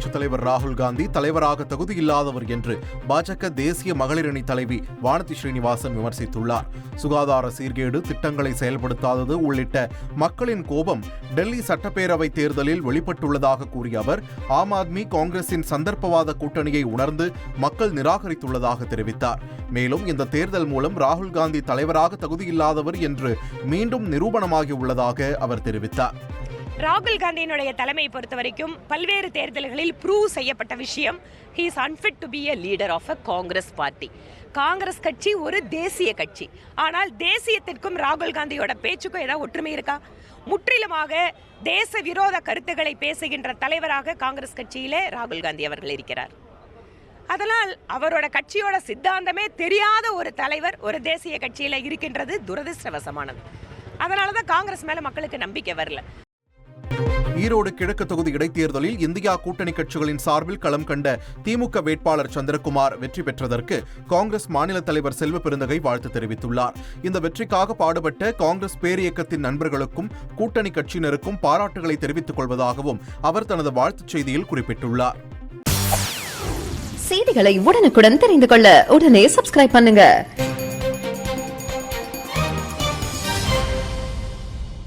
கட்சித் தலைவர் ராகுல் காந்தி தலைவராக தகுதியில்லாதவர் என்று பாஜக தேசிய மகளிர் அணி தலைவி வானதி ஸ்ரீனிவாசன் விமர்சித்துள்ளார். சுகாதார சீர்கேடு திட்டங்களை செயல்படுத்தாதது உள்ளிட்ட மக்களின் கோபம் டெல்லி சட்டப்பேரவை தேர்தலில் வெளிப்பட்டுள்ளதாக கூறிய அவர் ஆம் ஆத்மி காங்கிரசின் சந்தர்ப்பவாத கூட்டணியை உணர்ந்து மக்கள் நிராகரித்துள்ளதாக தெரிவித்தார். மேலும் இந்த தேர்தல் மூலம் ராகுல் காந்தி தலைவராக தகுதியில்லாதவர் என்று மீண்டும் நிரூபணமாகியுள்ளதாக அவர் தெரிவித்தார். ராகுல் காந்தியினுடைய தலைமை பொறுத்த வரைக்கும் பல்வேறு தேர்தல்களில் ப்ரூவ் செய்யப்பட்ட விஷயம் he is unfit to be a leader of a Congress party Congress கட்சி ஒரு தேசிய கட்சி. ஆனால் தேசியத்திற்கும் ராகுல் காந்தியோட பேச்சுக்கும் ஏதாவது ஒற்றுமை இருக்கா? முற்றிலுமாக தேச விரோத கருத்துக்களை பேசுகின்ற தலைவராக காங்கிரஸ் கட்சியிலே ராகுல் காந்தி அவர்கள் இருக்கிறார். அதனால் அவரோட கட்சியோட சித்தாந்தமே தெரியாத ஒரு தலைவர் ஒரு தேசிய கட்சியில் இருக்கின்றது துரதிர்ஷ்டவசமானது. அதனால தான் காங்கிரஸ் மேலே மக்களுக்கு நம்பிக்கை வரல. ஈரோடு கிழக்கு தொகுதி இடைத்தேர்தலில் இந்தியா கூட்டணி கட்சிகளின் சார்பில் களம் கண்ட திமுக வேட்பாளர் சந்திரகுமார் வெற்றி பெற்றதற்கு காங்கிரஸ் மாநில தலைவர் செல்வ பெருந்தகை வாழ்த்து தெரிவித்துள்ளார். இந்த வெற்றிக்காக பாடுபட்ட காங்கிரஸ் பேரியக்கத்தின் நண்பர்களுக்கும் கூட்டணி கட்சியினருக்கும் பாராட்டுகளை தெரிவித்துக் கொள்வதாகவும் அவர் தனது வாழ்த்துச் செய்தியில் குறிப்பிட்டுள்ளார். செய்திகளை உடனுக்குடன் தெரிந்து கொள்ள உடனே சப்ஸ்கிரைப் பண்ணுங்க.